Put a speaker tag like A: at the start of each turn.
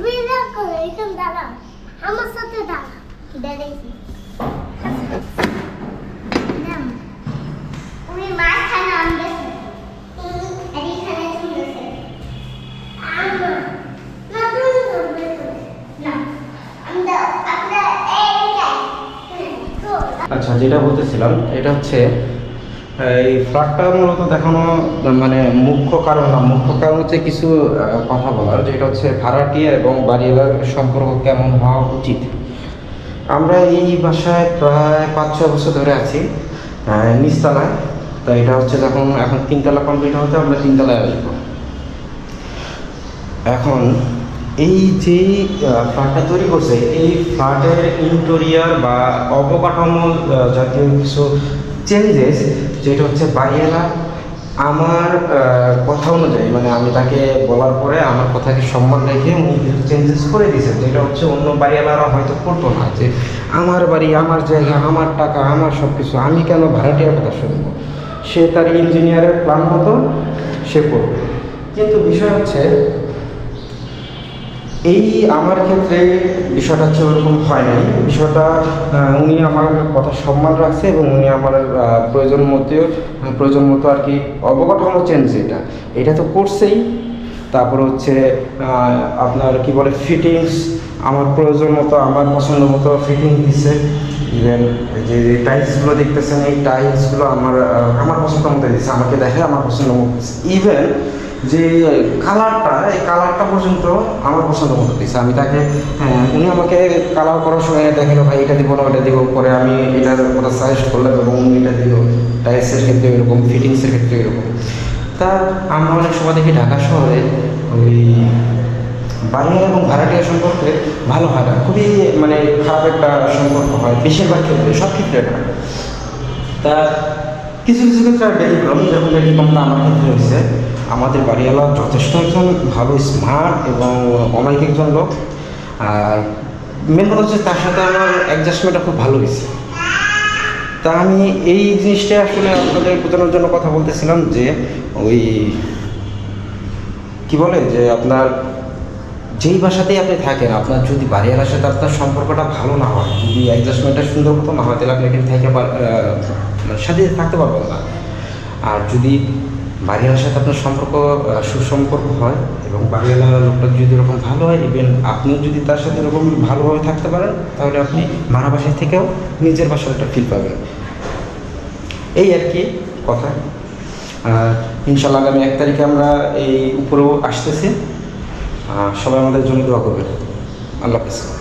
A: বিনা করে এখানে দাঁড়া আমার সাথে দাঁড়া দাঁড়াইছি
B: আচ্ছা যেটা বলতেছিলাম এটা হচ্ছে এই ফ্ল্যাটটা মূলত দেখানো মানে মুখ্য কারণ না, মুখ্য কারণ হচ্ছে কিছু কথা বলার যেটা হচ্ছে ভাড়াটিয়া এবং বাড়িওয়ালার সম্পর্ক কেমন হওয়া উচিত। আমরা এই বাসায় প্রায় পাঁচ ছ বছর ধরে আছি নিচতলায়। তো এটা হচ্ছে যখন, এখন তিনতলা কমপ্লিট হতে আমরা তিনতলায় আসব। এখন, এই যে ফ্ল্যাটটা তৈরি করছে, এই ফ্ল্যাটের ইন্টেরিয়ার বা অবকাঠামো জাতীয় কিছু চেঞ্জেস যেটা হচ্ছে বাড়িওয়ালা আমার কথা অনুযায়ী মানে আমি তাকে বলার পরে আমার কথাকে সম্মান রেখে উনি কিছু চেঞ্জেস করে দিয়েছেন, যেটা হচ্ছে অন্য বাড়িওয়ালারা হয়তো করতো না, যে আমার বাড়ি, আমার জায়গা, আমার টাকা, আমার সব কিছু আমি কেন ভাড়াটিয়ার কথা শুনব? সে তার ইঞ্জিনিয়ারের প্ল্যান মতো সে করবে। কিন্তু বিষয় হচ্ছে এই আমার ক্ষেত্রে বিষয়টা হচ্ছে ওরকম হয় নাই। বিষয়টা উনি আমার কথা সম্মান রাখছে এবং উনি আমার প্রয়োজন মতো প্রয়োজন মতো আর কি অবকাঠামো চেঞ্জ এটা। এটা তো করছেই। তারপর হচ্ছে আপনার কি বলে ফিটিংস আমার প্রয়োজন মতো, আমার পছন্দ মতো ফিটিং দিছে। ইভেন যে টাইলসগুলো দেখতেছেন, এই টাইলসগুলো আমার আমার পছন্দ মতো দিচ্ছে আমাকে দেখে আমার পছন্দ মতো ইভেন যে কালারটা এই কালারটা পর্যন্ত আমার পছন্দ মতো দিচ্ছে আমি তাকে হ্যাঁ, উনি আমাকে কালার করার সময় দেখাল ভাই এটা দিব না ওটা দিব। পরে আমি এটার কথা সাজেস্ট করলাম এবং উনি এটা দিল। টাইলসের ক্ষেত্রে এরকম ফিটিংসের ক্ষেত্রে এরকম তা আমরা অনেক সময় দেখি ঢাকা শহরে ওই বাড়িয়া এবং ভাড়াটিয়া সম্পর্কে ভালো হয় না। খুবই মানে খারাপ একটা সম্পর্ক হয় বেশিরভাগ ক্ষেত্রে সব ক্ষেত্রে হয়। তা কিছু কিছু ক্ষেত্রে ব্যতিক্রম যেমন ব্যতিক্রমটা আমার ক্ষেত্রে হয়েছে আমাদের বাড়িওয়ালা যথেষ্ট একজন ভালো স্মার্ট এবং অমায়িক একজন লোক। আর মেন কথা হচ্ছে তার সাথে আমার অ্যাডজাস্টমেন্টটা খুব ভালো হয়েছে। তা আমি এই জিনিসটা আসলে আপনাদের বোঝানোর জন্য কথা বলতেছিলাম যে ওই কি বলে যে আপনার যেই বাসাতেই আপনি থাকেন, আপনার যদি বাড়িওয়ালার সাথে আপনার সম্পর্কটা ভালো না হয়, যদি অ্যাডজাস্টমেন্টটা সুন্দর মতো না হয়, তাহলে আপনি এখানে থেকে মানে সাথে থাকতে পারবেন না। আর যদি বাড়িওয়ালার সাথে আপনার সম্পর্ক সুসম্পর্ক হয় এবং বাড়িওয়ালা লোকটা যদি এরকম ভালো হয় ইভেন আপনিও যদি তার সাথে এরকম ভালোভাবে থাকতে পারেন, তাহলে আপনি মারা বাসায় থেকেও নিজের বাসার একটা ফিল পাবেন। এই আর কি কথা। আর ইনশাল্লাহ আগামী এক তারিখে আমরা এই উপরেও আসতেছি। সবাই আমাদের জন্য দোয়া করবেন। আল্লাহ হাফিজ।